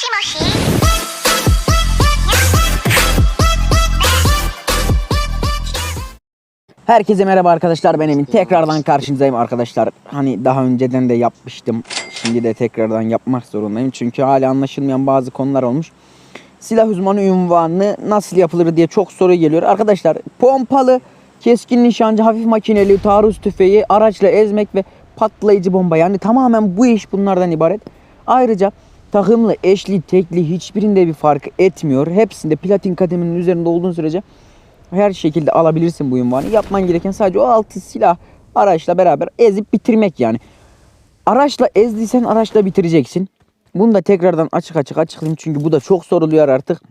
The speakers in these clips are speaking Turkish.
しもし Herkese merhaba arkadaşlar ben Emin. Tekrardan karşınızdayım arkadaşlar. Hani daha önceden de yapmıştım. Şimdi de tekrardan yapmak zorundayım. Çünkü hala anlaşılmayan bazı konular olmuş. Silah uzmanı ünvanı nasıl yapılır diye çok soru geliyor. Arkadaşlar pompalı, keskin nişancı, hafif makineli, taarruz tüfeği, araçla ezmek ve patlayıcı bomba. Yani tamamen bu iş bunlardan ibaret. Ayrıca takımlı, eşli, tekli hiçbirinde bir fark etmiyor. Hepsinde platin kademinin üzerinde olduğun sürece her şekilde alabilirsin bu ünvanı. Yapman gereken sadece o altı silah araçla beraber ezip bitirmek yani. Araçla ezdiysen araçla bitireceksin. Bunu da tekrardan açık açık açıklayayım çünkü bu da çok soruluyor artık.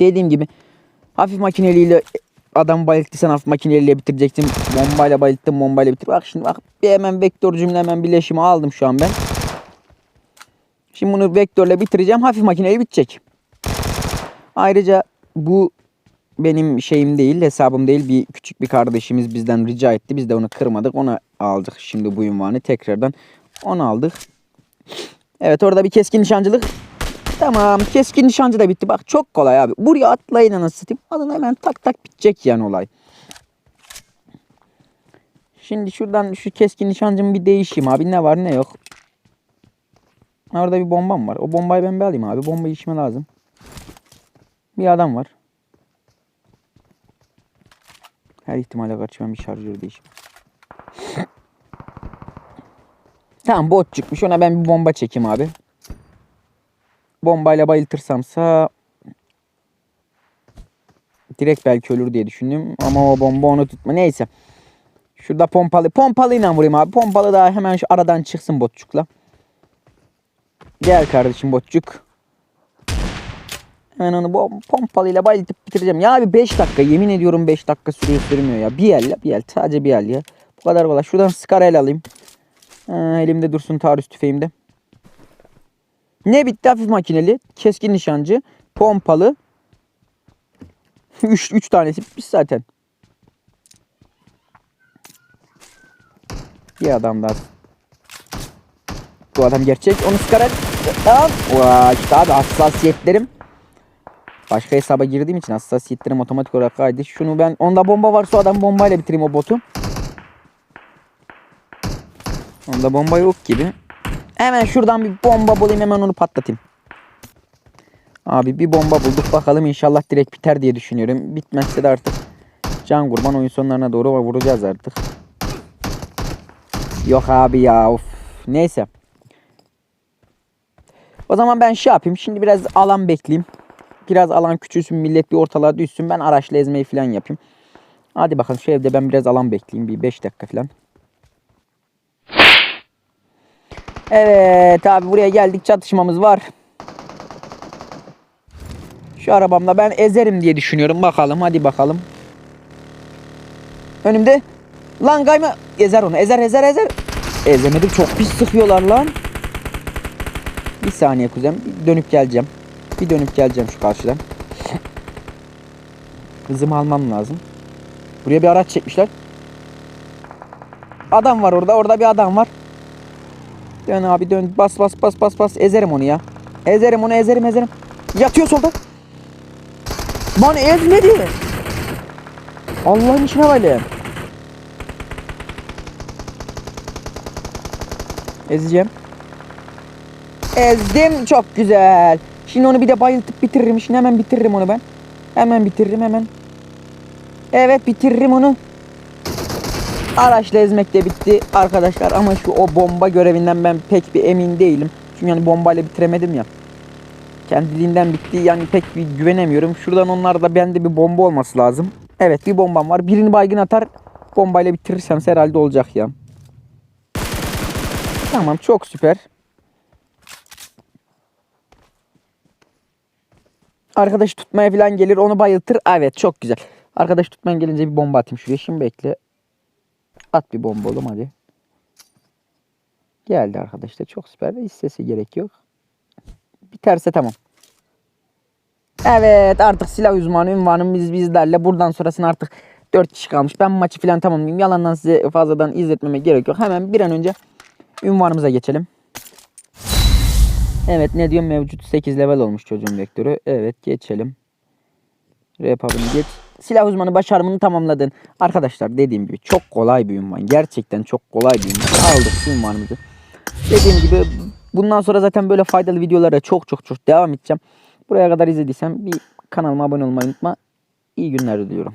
Dediğim gibi hafif makineliyle adam bayılttıysan hafif makineliyle bitireceksin. Bombayla bayılttın bombayla bitir. Bak şimdi bak bir hemen vektör cümle hemen birleşimi aldım şu an ben. Şimdi bunu vektörle bitireceğim. Hafif makineli bitecek. Ayrıca bu benim şeyim değil, hesabım değil. Bir küçük bir kardeşimiz bizden rica etti. Biz de onu kırmadık. Ona aldık şimdi bu ünvanı tekrardan. Onu aldık. Evet orada bir keskin nişancılık. Tamam keskin nişancı da bitti. Bak çok kolay abi. Buraya atlayın anasını satayım. Alın hemen tak tak bitecek yani olay. Şimdi şuradan şu keskin nişancımı bir değişeyim abi. Ne var ne yok. Orada bir bombam var. O bombayı ben bir alayım abi. Bomba işime lazım. Bir adam var. Her ihtimale karşı ben bir şarjör değişim. tamam bot çıkmış. Ona ben bir bomba çekeyim abi. Bombayla bayıltırsamsa direkt belki ölür diye düşündüm. Ama o bomba onu tutma. Neyse. Şurada pompalı. Pompalıyla vurayım abi. Pompalı daha hemen şu aradan çıksın botçukla. Gel kardeşim botçuk. Hemen onu pompalıyla bayıltıp bitireceğim. Ya abi 5 dakika yemin ediyorum 5 dakika sürüyor sürmüyor ya. Bir el bir el sadece bir el ya. Bu kadar kolay. Şuradan skara el alayım. Ha, elimde dursun taarruz tüfeğimde. Ne bitti hafif makineli, keskin nişancı, pompalı. 3 3 tanesi bitmiş zaten. Bir adam daha. Bu adam gerçek. Onu skara Tamam. Vay, işte abi hassasiyetlerim. Başka hesaba girdiğim için hassasiyetlerim otomatik olarak kaydı. Şunu ben onda bomba varsa adam bombayla bitireyim o botu. Onda bomba yok gibi. Hemen şuradan bir bomba bulayım hemen onu patlatayım. Abi bir bomba bulduk bakalım inşallah direkt biter diye düşünüyorum. Bitmezse de artık can kurban oyun sonlarına doğru vuracağız artık. Yok abi ya of. Neyse. O zaman ben şey yapayım. Şimdi biraz alan bekleyeyim. Biraz alan küçülsün millet bir ortalığa düşsün. Ben araçla ezmeyi falan yapayım. Hadi bakalım şu evde ben biraz alan bekleyeyim. Bir 5 dakika falan. Evet abi buraya geldik çatışmamız var. Şu arabamla ben ezerim diye düşünüyorum. Bakalım hadi bakalım. Önümde. Lan kayma. Ezer onu. Ezer ezer ezer. Ezemedim. Çok pis sıkıyorlar lan. Bir saniye kuzen. Bir dönüp geleceğim. Bir dönüp geleceğim şu karşıdan. Hızımı almam lazım. Buraya bir araç çekmişler. Adam var orada. Orada bir adam var. Dön abi dön. Bas bas bas bas bas. Ezerim onu ya. Ezerim onu ezerim ezerim. Yatıyor solda. Lan ezmedi. Allah'ın işine böyle. Ezeceğim. Ezdim. Çok güzel. Şimdi onu bir de bayıltıp bitiririm. Şimdi hemen bitiririm onu ben. Hemen bitiririm hemen. Evet bitiririm onu. Araçla ezmek de bitti arkadaşlar ama şu o bomba görevinden ben pek bir emin değilim. Çünkü yani bombayla bitiremedim ya. Kendiliğinden bitti yani pek bir güvenemiyorum. Şuradan onlarda bende bir bomba olması lazım. Evet bir bombam var. Birini baygın atar bombayla bitirirsem herhalde olacak ya. Tamam çok süper. Arkadaş tutmaya falan gelir onu bayıltır. Evet çok güzel. Arkadaş tutmaya gelince bir bomba atayım şuraya. Şimdi bekle. At bir bomba oğlum hadi. Geldi arkadaşlar. Çok süper. Hiç sesi gerek yok. Biterse tamam. Evet artık silah uzmanı ünvanımız bizlerle. Buradan sonrasını artık 4 kişi kalmış. Ben maçı falan tamamlayayım. Yalandan size fazladan izletmeme gerek yok. Hemen bir an önce ünvanımıza geçelim. Evet ne diyor mevcut 8 level olmuş çocuğun vektörü. Evet geçelim. Repabını geç. Silah uzmanı başarımını tamamladın. Arkadaşlar dediğim gibi çok kolay bir ünvan. Gerçekten çok kolay bir ünvan. Aldık ünvanımızı. Dediğim gibi bundan sonra zaten böyle faydalı videolara çok çok çok devam edeceğim. Buraya kadar izlediysen bir kanalıma abone olmayı unutma. İyi günler diliyorum.